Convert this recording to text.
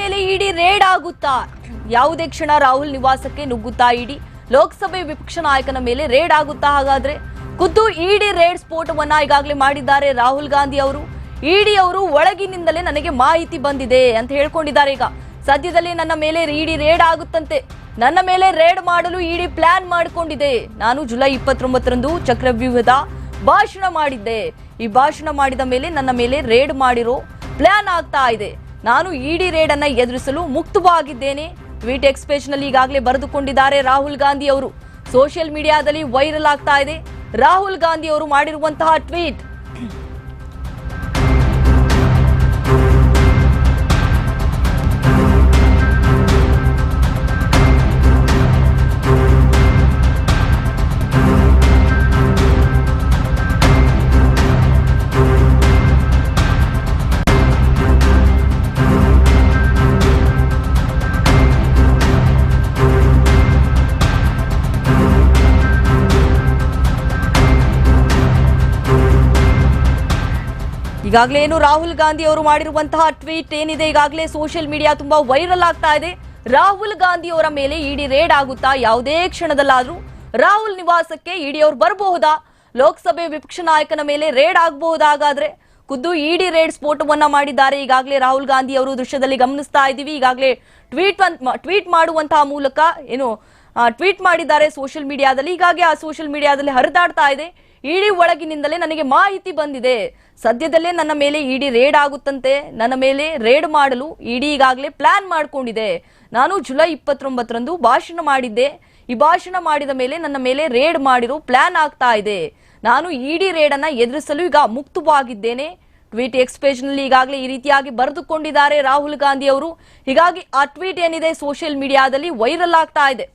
ಮೇಲೆ ಇಡಿ ರೇಡ್ ಆಗುತ್ತಾ? ಯಾವುದೇ ಕ್ಷಣ ರಾಹುಲ್ ನಿವಾಸಕ್ಕೆ ನುಗ್ಗುತ್ತಾ ಇಡಿ? ಲೋಕಸಭೆ ವಿಪಕ್ಷ ನಾಯಕನ ಮೇಲೆ ರೇಡ್ ಆಗುತ್ತಾ ಹಾಗಾದ್ರೆ? ಖುದ್ದು ಇಡಿ ರೇಡ್ ಸ್ಫೋಟವನ್ನ ಈಗಾಗಲೇ ಮಾಡಿದ್ದಾರೆ ರಾಹುಲ್ ಗಾಂಧಿ ಅವರು. ಇಡಿ ಅವರು ಒಳಗಿನಿಂದಲೇ ನನಗೆ ಮಾಹಿತಿ ಬಂದಿದೆ ಅಂತ ಹೇಳ್ಕೊಂಡಿದ್ದಾರೆ ಈಗ. ಸದ್ಯದಲ್ಲಿ ನನ್ನ ಮೇಲೆ ಇಡಿ ರೇಡ್ ಆಗುತ್ತಂತೆ. ನನ್ನ ಮೇಲೆ ರೇಡ್ ಮಾಡಲು ಇಡಿ ಪ್ಲಾನ್ ಮಾಡಿಕೊಂಡಿದೆ. ನಾನು ಜುಲೈ ಇಪ್ಪತ್ತೊಂಬತ್ತರಂದು ಚಕ್ರವ್ಯೂಹದ ಭಾಷಣ ಮಾಡಿದ್ದೆ. ಈ ಭಾಷಣ ಮಾಡಿದ ಮೇಲೆ ನನ್ನ ಮೇಲೆ ರೇಡ್ ಮಾಡಿರೋ ಪ್ಲಾನ್ ಆಗ್ತಾ ಇದೆ. ನಾನು ಇಡಿ ರೇಡ್ ಅನ್ನ ಎದುರಿಸಲು ಮುಕ್ತವಾಗಿದ್ದೇನೆ. ಟ್ವೀಟ್ ಎಕ್ಸ್ಪ್ರೆಸ್ನಲ್ಲಿ ಈಗಾಗಲೇ ಬರೆದುಕೊಂಡಿದ್ದಾರೆ ರಾಹುಲ್ ಗಾಂಧಿ ಅವರು. ಸೋಷಿಯಲ್ ಮೀಡಿಯಾದಲ್ಲಿ ವೈರಲ್ ಆಗ್ತಾ ಇದೆ. ರಾಹುಲ್ ಗಾಂಧಿ ಅವರು ಮಾಡಿರುವಂತಹ ಟ್ವೀಟ್ ಈಗಾಗಲೇ ಏನು ರಾಹುಲ್ ಗಾಂಧಿ ಅವರು ಮಾಡಿರುವಂತಹ ಟ್ವೀಟ್ ಏನಿದೆ, ಈಗಾಗಲೇ ಸೋಷಿಯಲ್ ಮೀಡಿಯಾ ತುಂಬಾ ವೈರಲ್ ಆಗ್ತಾ ಇದೆ. ರಾಹುಲ್ ಗಾಂಧಿ ಅವರ ಮೇಲೆ ಇಡಿ ರೇಡ್ ಆಗುತ್ತಾ? ಯಾವುದೇ ಕ್ಷಣದಲ್ಲಾದ್ರೂ ರಾಹುಲ್ ನಿವಾಸಕ್ಕೆ ಇಡಿ ಅವರು ಬರಬಹುದಾ? ಲೋಕಸಭೆ ವಿಪಕ್ಷ ನಾಯಕನ ಮೇಲೆ ರೇಡ್ ಆಗಬಹುದಾ ಹಾಗಾದ್ರೆ ಖುದ್ದು ಇಡಿ ರೇಡ್ ಸ್ಫೋಟವನ್ನ ಮಾಡಿದ್ದಾರೆ. ಈಗಾಗಲೇ ರಾಹುಲ್ ಗಾಂಧಿ ಅವರು ದೃಶ್ಯದಲ್ಲಿ ಗಮನಿಸ್ತಾ ಇದ್ದೀವಿ. ಈಗಾಗಲೇ ಟ್ವೀಟ್ ಟ್ವೀಟ್ ಮಾಡುವಂತಹ ಮೂಲಕ ಏನು ಟ್ವೀಟ್ ಮಾಡಿದ್ದಾರೆ ಸೋಷಿಯಲ್ ಮೀಡಿಯಾದಲ್ಲಿ. ಹೀಗಾಗಿ ಆ ಸೋಷಿಯಲ್ ಮೀಡಿಯಾದಲ್ಲಿ ಹರಿದಾಡ್ತಾ ಇದೆ. ಇಡಿ ಒಳಗಿನಿಂದಲೇ ನನಗೆ ಮಾಹಿತಿ ಬಂದಿದೆ. ಸದ್ಯದಲ್ಲೇ ನನ್ನ ಮೇಲೆ ಇಡಿ ರೇಡ್ ಆಗುತ್ತಂತೆ. ನನ್ನ ಮೇಲೆ ರೇಡ್ ಮಾಡಲು ಇಡಿ ಈಗಾಗಲೇ ಪ್ಲಾನ್ ಮಾಡಿಕೊಂಡಿದೆ. ನಾನು ಜುಲೈ ಇಪ್ಪತ್ತೊಂಬತ್ತರಂದು ಭಾಷಣ ಮಾಡಿದ್ದೆ. ಈ ಭಾಷಣ ಮಾಡಿದ ಮೇಲೆ ನನ್ನ ಮೇಲೆ ರೇಡ್ ಮಾಡಿರೋ ಪ್ಲಾನ್ ಆಗ್ತಾ ಇದೆ. ನಾನು ಇಡಿ ರೇಡ್ ಅನ್ನ ಎದುರಿಸಲು ಈಗ ಮುಕ್ತವಾಗಿದ್ದೇನೆ. ಟ್ವೀಟ್ ಎಕ್ಸ್ಪೇಜ್ನಲ್ಲಿ ಈಗಾಗಲೇ ಈ ರೀತಿಯಾಗಿ ಬರೆದುಕೊಂಡಿದ್ದಾರೆ ರಾಹುಲ್ ಗಾಂಧಿ ಅವರು. ಹೀಗಾಗಿ ಆ ಟ್ವೀಟ್ ಏನಿದೆ ಸೋಷಿಯಲ್ ಮೀಡಿಯಾದಲ್ಲಿ ವೈರಲ್ ಆಗ್ತಾ ಇದೆ.